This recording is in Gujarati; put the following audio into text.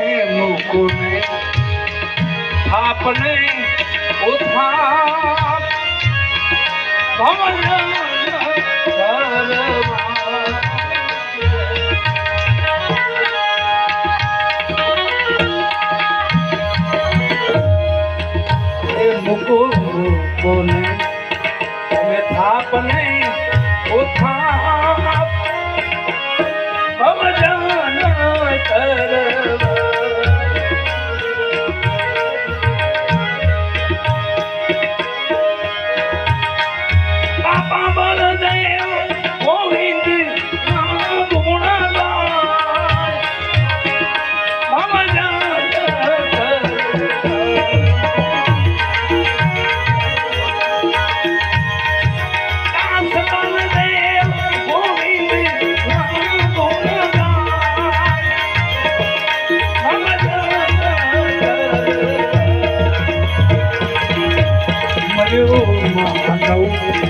મુકુને આપને ઉથા ભવન મુકુને તમે થાપને Yuk.